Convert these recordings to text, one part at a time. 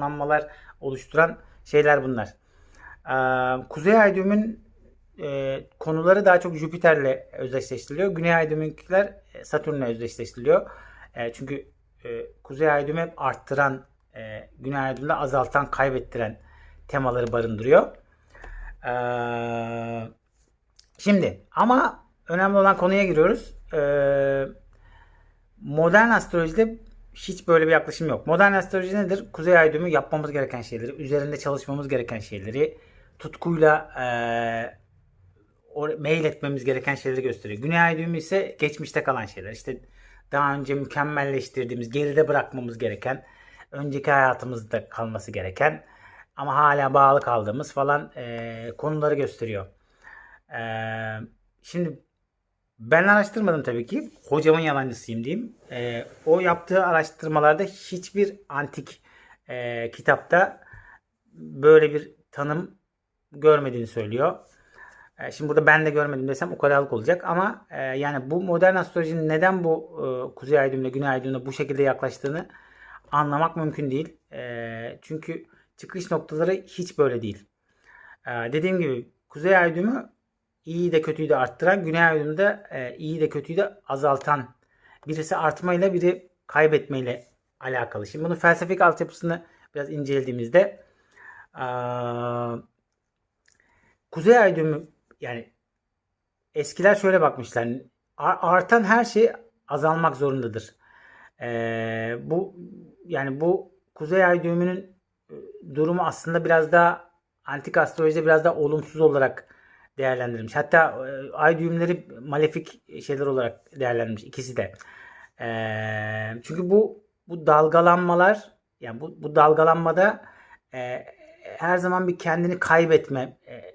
ışınlanmalar oluşturan şeyler bunlar. Ee, Kuzey ay düğümün e, konuları daha çok Jüpiter'le özdeşleştiriliyor. Güney ay düğümünkiler e, Satürn'le özdeşleştiriliyor. E, çünkü Kuzey ay düğümü hep arttıran, e, Güney ay düğümü de azaltan, kaybettiren temaları barındırıyor. Ee, şimdi ama önemli olan konuya giriyoruz. Ee, modern astrolojide hiç böyle bir yaklaşım yok. Modern astroloji nedir? Kuzey ay düğümü yapmamız gereken şeyleri, üzerinde çalışmamız gereken şeyleri, tutkuyla eee o mail etmemiz gereken şeyleri gösteriyor. Güney ay düğümü ise geçmişte kalan şeyler. İşte daha önce mükemmelleştirdiğimiz, geride bırakmamız gereken, önceki hayatımızda kalması gereken ama hala bağlı kaldığımız falan eee, konuları gösteriyor. Eee, şimdi ben araştırmadım tabii ki. Hocamın yalancısıyım diyeyim. Eee, o yaptığı araştırmalarda hiçbir antik eee, kitapta böyle bir tanım görmediğini söylüyor. E, Şimdi burada ben de görmedim desem ukalalık olacak ama e, yani bu modern astrolojinin neden bu e, kuzey ay güney ay bu şekilde yaklaştığını anlamak mümkün değil. E, çünkü çıkış noktaları hiç böyle değil. E, dediğim gibi kuzey ay iyi de kötüyü de arttıran, güney ay düğümü de e, iyi de kötüyü de azaltan. Birisi artmayla biri kaybetmeyle alakalı. Şimdi bunun felsefik altyapısını biraz incelediğimizde e, Kuzey ay düğümü yani eskiler şöyle bakmışlar. Ar- Artan her şey azalmak zorundadır. Ee, bu yani bu Kuzey ay düğümünün e, durumu aslında biraz daha antik astrolojide biraz daha olumsuz olarak değerlendirilmiş. Hatta e, ay düğümleri malefik şeyler olarak değerlendirilmiş ikisi de. Ee, çünkü bu bu dalgalanmalar yani bu, bu dalgalanmada e, her zaman bir kendini kaybetme e,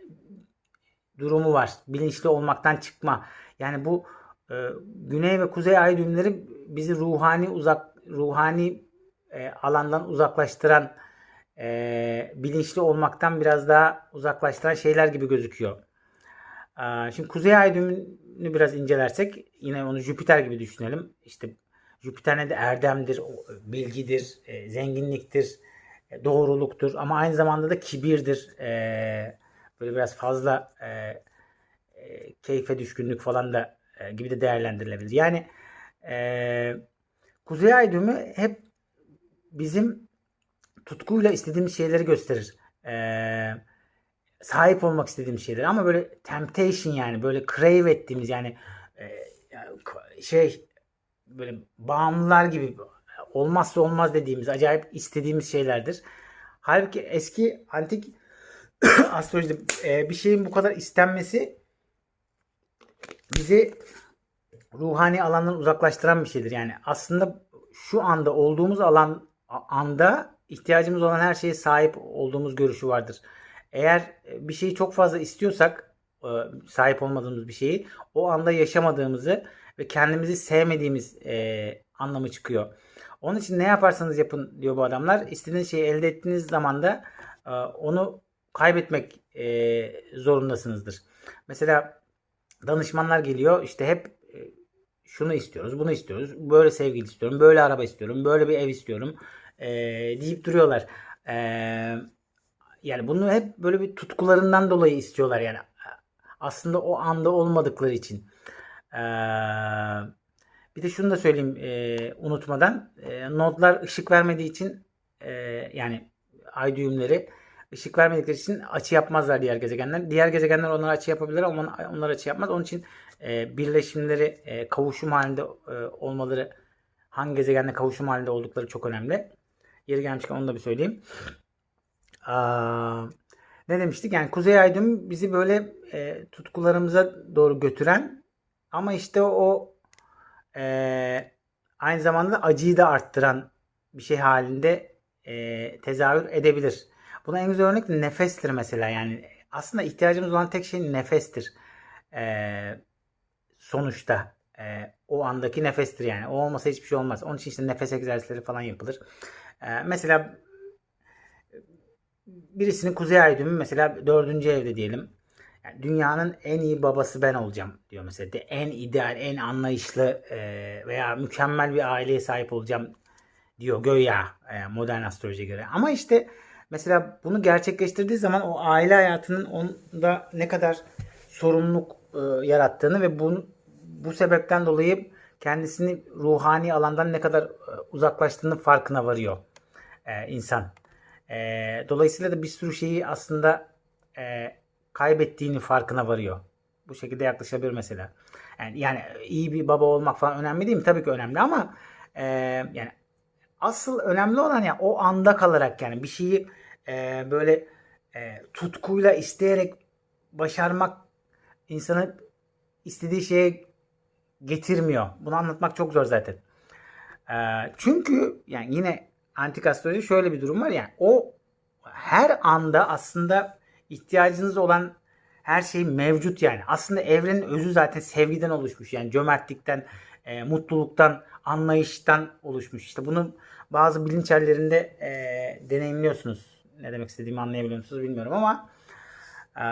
durumu var. Bilinçli olmaktan çıkma. Yani bu e, güney ve kuzey ay düğümleri bizi ruhani uzak ruhani e, alandan uzaklaştıran e, bilinçli olmaktan biraz daha uzaklaştıran şeyler gibi gözüküyor. E, şimdi kuzey ay düğümünü biraz incelersek yine onu Jüpiter gibi düşünelim. İşte Jüpiter de erdemdir, bilgidir, e, zenginliktir, e, doğruluktur ama aynı zamanda da kibirdir. E, böyle biraz fazla keyfe düşkünlük falan da gibi de değerlendirilebilir. Yani Kuzey Ay düğümü hep bizim tutkuyla istediğimiz şeyleri gösterir. E, sahip olmak istediğimiz şeyleri ama böyle temptation yani böyle crave ettiğimiz yani e, şey böyle bağımlılar gibi olmazsa olmaz dediğimiz acayip istediğimiz şeylerdir. Halbuki eski antik astrolojide bir şeyin bu kadar istenmesi bizi ruhani alandan uzaklaştıran bir şeydir. Yani aslında şu anda olduğumuz alan anda ihtiyacımız olan her şeye sahip olduğumuz görüşü vardır. Eğer e, bir şeyi çok fazla istiyorsak e, sahip olmadığımız bir şeyi o anda yaşamadığımızı ve kendimizi sevmediğimiz e, anlamı çıkıyor. Onun için ne yaparsanız yapın diyor bu adamlar. İstediğiniz şeyi elde ettiğiniz zaman da onu kaybetmek zorundasınızdır. Mesela danışmanlar geliyor işte hep şunu istiyoruz, bunu istiyoruz, böyle sevgili istiyorum, böyle araba istiyorum, böyle bir ev istiyorum e, deyip duruyorlar. E, yani bunu hep böyle bir tutkularından dolayı istiyorlar yani aslında o anda olmadıkları için. E, bir de şunu da söyleyeyim e, unutmadan e, nodlar ışık vermediği için e, yani ay düğümleri ışık vermedikleri için açı yapmazlar diğer gezegenler. Diğer gezegenler onlara açı yapabilir ama onlar açı yapmaz. Onun için e, birleşimleri e, kavuşum halinde e, olmaları hangi gezegenle kavuşum halinde oldukları çok önemli. Yeri gelmişken onu da bir söyleyeyim. Ne demiştik? Yani Kuzey Ay düğümü bizi böyle e, tutkularımıza doğru götüren ama işte o e, aynı zamanda acıyı da arttıran bir şey halinde e, tezahür edebilir. Buna en güzel örnek de nefestir mesela. Yani aslında ihtiyacımız olan tek şey nefestir. E, sonuçta e, o andaki nefestir yani. O olmasa hiçbir şey olmaz. Onun için işte nefes egzersizleri falan yapılır. E, mesela birisinin kuzey ay düğümü mesela dördüncü evde diyelim. Yani dünyanın en iyi babası ben olacağım diyor mesela. De en ideal, en anlayışlı e, veya mükemmel bir aileye sahip olacağım diyor göya e, modern astrolojiye göre. Ama işte mesela bunu gerçekleştirdiği zaman o aile hayatının onda ne kadar sorumluluk e, yarattığını ve bu, bu sebepten dolayı kendisini ruhani alandan ne kadar uzaklaştığının farkına varıyor insan. E, dolayısıyla da bir sürü şeyi aslında e, kaybettiğini farkına varıyor. Bu şekilde yaklaşabilir mesela. Yani, yani iyi bir baba olmak falan önemli değil mi? Tabii ki önemli ama e, yani asıl önemli olan ya o anda kalarak yani bir şeyi e, böyle e, tutkuyla isteyerek başarmak insanı istediği şeye getirmiyor. Bunu anlatmak çok zor zaten. E, çünkü yani yine antik astroloji şöyle bir durum var yani o her anda aslında ihtiyacınız olan her şey mevcut yani. Aslında evrenin özü zaten sevgiden oluşmuş. Yani cömertlikten, e, mutluluktan, anlayıştan oluşmuş. İşte bunu bazı bilinçallerinde e, deneyimliyorsunuz. Ne demek istediğimi anlayabiliyor musunuz bilmiyorum ama e,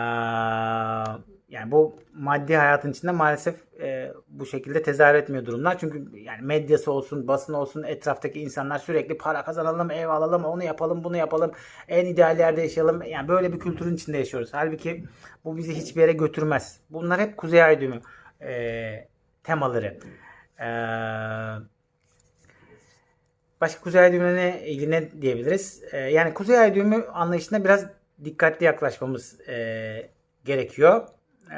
yani bu maddi hayatın içinde maalesef e, bu şekilde tezahür etmiyor durumlar. Çünkü yani medyası olsun, basın olsun, etraftaki insanlar sürekli para kazanalım, ev alalım, onu yapalım, bunu yapalım, en ideal yerde yaşayalım. Yani böyle bir kültürün içinde yaşıyoruz. Halbuki bu bizi hiçbir yere götürmez. Bunlar hep Kuzey Ay düğümü e, temaları. Eee Başka Kuzey Ay düğümüne ilgili ne diyebiliriz? Ee, yani Kuzey Ay düğümü anlayışına biraz dikkatli yaklaşmamız e, gerekiyor. Ee,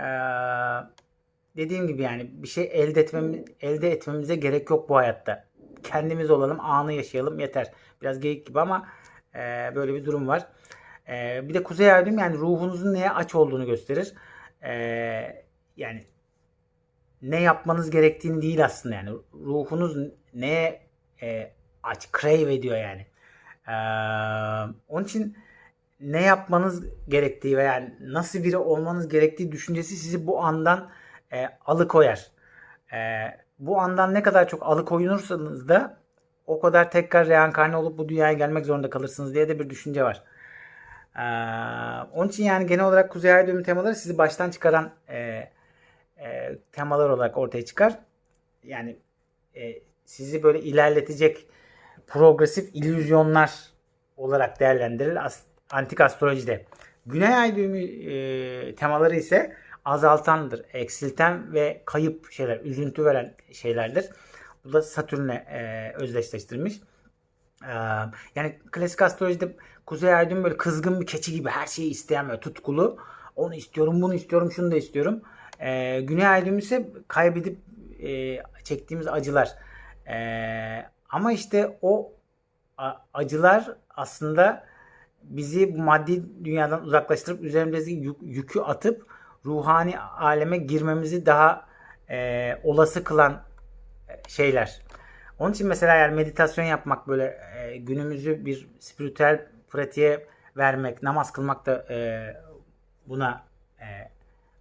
dediğim gibi yani bir şey elde etmemiz, elde etmemize gerek yok bu hayatta. Kendimiz olalım, anı yaşayalım yeter. Biraz geyik gibi ama e, böyle bir durum var. E, bir de Kuzey düğümü yani ruhunuzun neye aç olduğunu gösterir. E, yani ne yapmanız gerektiğini değil aslında yani ruhunuz neye e, aç, crave ediyor yani. Ee, onun için ne yapmanız gerektiği veya nasıl biri olmanız gerektiği düşüncesi sizi bu andan e, alıkoyar. E, bu andan ne kadar çok alıkoyunursanız da o kadar tekrar reenkarne olup bu dünyaya gelmek zorunda kalırsınız diye de bir düşünce var. Ee, onun için yani genel olarak Kuzey Ay düğümü temaları sizi baştan çıkaran e, e, temalar olarak ortaya çıkar. Yani e, sizi böyle ilerletecek progresif illüzyonlar olarak değerlendirilir antik astrolojide. Güney ay düğümü e, temaları ise azaltandır, eksilten ve kayıp şeyler, üzüntü veren şeylerdir. Bu da Satürn'le e, özdeşleştirilmiş. E, yani klasik astrolojide Kuzey ay düğümü böyle kızgın bir keçi gibi her şeyi isteyen ve tutkulu. Onu istiyorum, bunu istiyorum, şunu da istiyorum. E, Güney ay düğümü ise kaybedip e, çektiğimiz acılar. E, ama işte o acılar aslında bizi bu maddi dünyadan uzaklaştırıp üzerimizdeki yükü atıp ruhani aleme girmemizi daha e, olası kılan e, şeyler. Onun için mesela yani meditasyon yapmak böyle e, günümüzü bir spiritüel pratiğe vermek, namaz kılmak da e, buna e,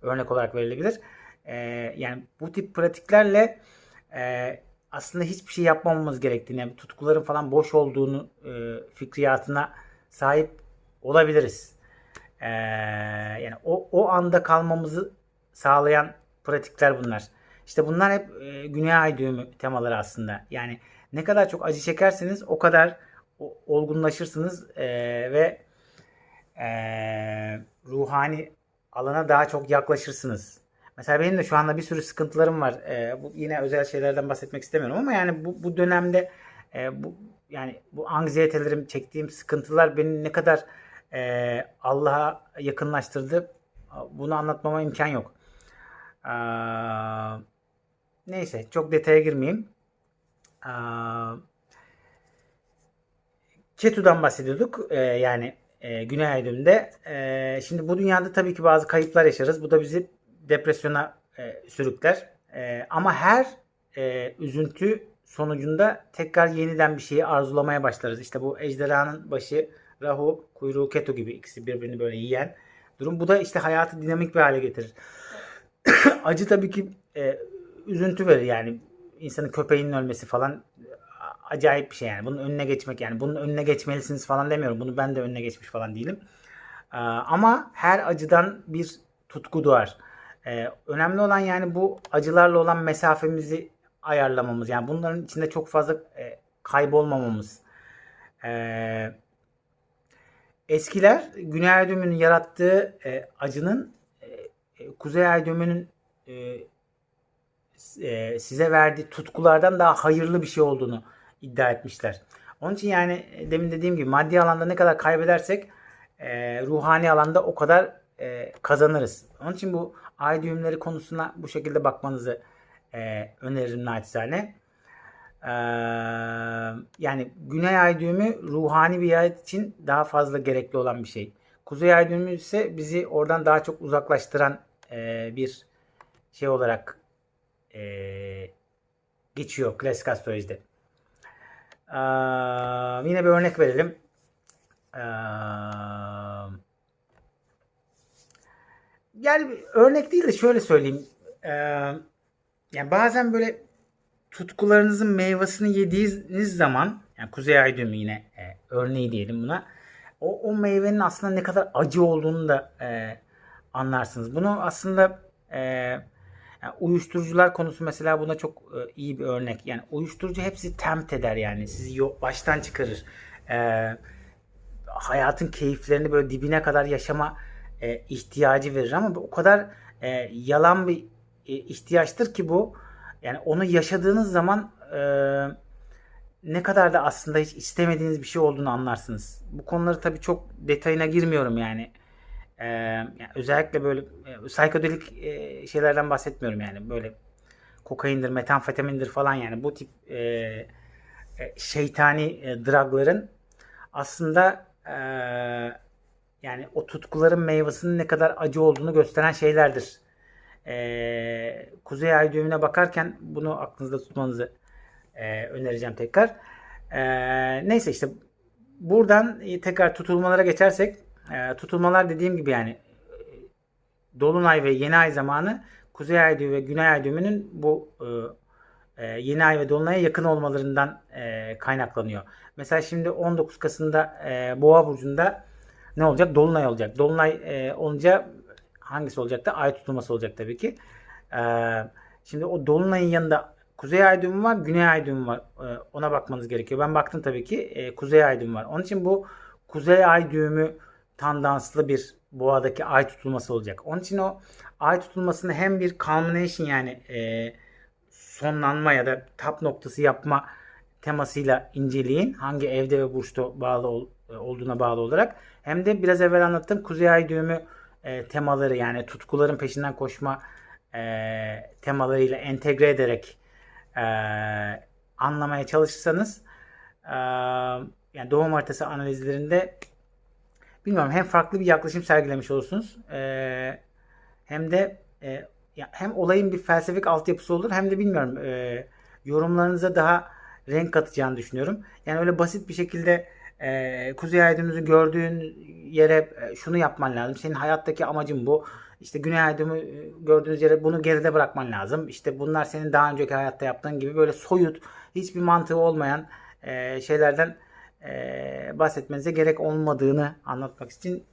örnek olarak verilebilir. E, yani bu tip pratiklerle e, aslında hiçbir şey yapmamamız gerektiğini, yani tutkuların falan boş olduğunu e, fikriyatına sahip olabiliriz. E, yani o, o anda kalmamızı sağlayan pratikler bunlar. İşte bunlar hep e, Güney Ay düğümü temaları aslında. Yani ne kadar çok acı çekerseniz o kadar olgunlaşırsınız e, ve e, ruhani alana daha çok yaklaşırsınız. Mesela benim de şu anda bir sürü sıkıntılarım var. E, bu yine özel şeylerden bahsetmek istemiyorum ama yani bu, bu dönemde e, bu yani bu anksiyetelerim, çektiğim sıkıntılar beni ne kadar e, Allah'a yakınlaştırdı bunu anlatmama imkan yok. E, neyse çok detaya girmeyeyim. E, Ketu'dan bahsediyorduk. E, yani e, Güney Aydın'da. E, şimdi bu dünyada tabii ki bazı kayıplar yaşarız. Bu da bizi depresyona e, sürükler. E, ama her e, üzüntü sonucunda tekrar yeniden bir şeyi arzulamaya başlarız. İşte bu ejderhanın başı Rahu, kuyruğu Ketu gibi ikisi birbirini böyle yiyen durum. Bu da işte hayatı dinamik bir hale getirir. Acı tabii ki e, üzüntü verir yani insanın köpeğinin ölmesi falan acayip bir şey yani. Bunun önüne geçmek yani bunun önüne geçmelisiniz falan demiyorum. Bunu ben de önüne geçmiş falan değilim. Ee, ama her acıdan bir tutku doğar. Ee, önemli olan yani bu acılarla olan mesafemizi ayarlamamız. Yani bunların içinde çok fazla e, kaybolmamamız. Ee, eskiler Güney düğümünün yarattığı e, acının e, e, Kuzey düğümünün e, e, size verdiği tutkulardan daha hayırlı bir şey olduğunu iddia etmişler. Onun için yani e, demin dediğim gibi maddi alanda ne kadar kaybedersek e, ruhani alanda o kadar e, kazanırız. Onun için bu ay düğümleri konusuna bu şekilde bakmanızı e, öneririm naçizane. Ee, yani güney ay düğümü ruhani bir hayat için daha fazla gerekli olan bir şey. Kuzey ay düğümü ise bizi oradan daha çok uzaklaştıran e, bir şey olarak e, geçiyor klasik astrolojide. Ee, yine bir örnek verelim. Ee, yani örnek değil de şöyle söyleyeyim. Ee, yani bazen böyle tutkularınızın meyvasını yediğiniz zaman yani kuzey ay düğümü yine e, örneği diyelim buna. O, o meyvenin aslında ne kadar acı olduğunu da e, anlarsınız. Bunu aslında e, yani uyuşturucular konusu mesela buna çok e, iyi bir örnek. Yani uyuşturucu hepsi tempt eder yani sizi baştan çıkarır. E, hayatın keyiflerini böyle dibine kadar yaşama e, ihtiyacı verir ama o kadar e, yalan bir e, ihtiyaçtır ki bu. Yani onu yaşadığınız zaman e, ne kadar da aslında hiç istemediğiniz bir şey olduğunu anlarsınız. Bu konuları tabii çok detayına girmiyorum yani. E, yani özellikle böyle e, psikodelik e, şeylerden bahsetmiyorum yani. Böyle kokaindir, metamfetamindir falan yani bu tip e, e, şeytani e, drugların aslında e, yani o tutkuların meyvasının ne kadar acı olduğunu gösteren şeylerdir. Ee, Kuzey Ay düğümüne bakarken bunu aklınızda tutmanızı e, önereceğim tekrar. Ee, neyse işte buradan tekrar tutulmalara geçersek e, tutulmalar dediğim gibi yani e, Dolunay ve Yeni Ay zamanı Kuzey Ay düğümü ve Güney Ay düğümünün bu e, e, Yeni Ay ve Dolunay'a yakın olmalarından e, kaynaklanıyor. Mesela şimdi 19 Kasım'da e, Boğa burcunda ne olacak? Dolunay olacak. Dolunay e, olunca hangisi olacak da ay tutulması olacak tabii ki. Ee, şimdi o dolunayın yanında kuzey ay düğümü var, güney ay düğümü var. Ee, ona bakmanız gerekiyor. Ben baktım tabii ki e, kuzey ay düğümü var. Onun için bu kuzey ay düğümü tandanslı bir boğadaki ay tutulması olacak. Onun için o ay tutulmasını hem bir culmination yani e, sonlanma ya da tap noktası yapma temasıyla inceleyin. Hangi evde ve burçta bağlı ol, olduğuna bağlı olarak. Hem de biraz evvel anlattığım kuzey ay düğümü e, temaları yani tutkuların peşinden koşma e, temalarıyla entegre ederek e, anlamaya çalışırsanız e, yani doğum haritası analizlerinde bilmiyorum hem farklı bir yaklaşım sergilemiş olursunuz e, hem de e, hem olayın bir felsefik altyapısı olur hem de bilmiyorum e, yorumlarınıza daha renk katacağını düşünüyorum. Yani öyle basit bir şekilde e, Kuzey Ay düğümünüzü gördüğün yere e, şunu yapman lazım. Senin hayattaki amacın bu. İşte Güney Ay düğümü e, gördüğünüz yere bunu geride bırakman lazım. İşte bunlar senin daha önceki hayatta yaptığın gibi böyle soyut, hiçbir mantığı olmayan e, şeylerden e, bahsetmenize gerek olmadığını anlatmak için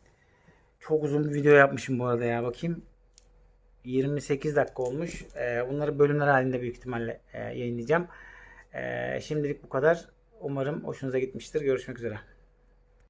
çok uzun bir video yapmışım bu arada ya bakayım. 28 dakika olmuş. E, bunları bölümler halinde büyük ihtimalle e, yayınlayacağım. Şimdilik bu kadar. Umarım hoşunuza gitmiştir. Görüşmek üzere.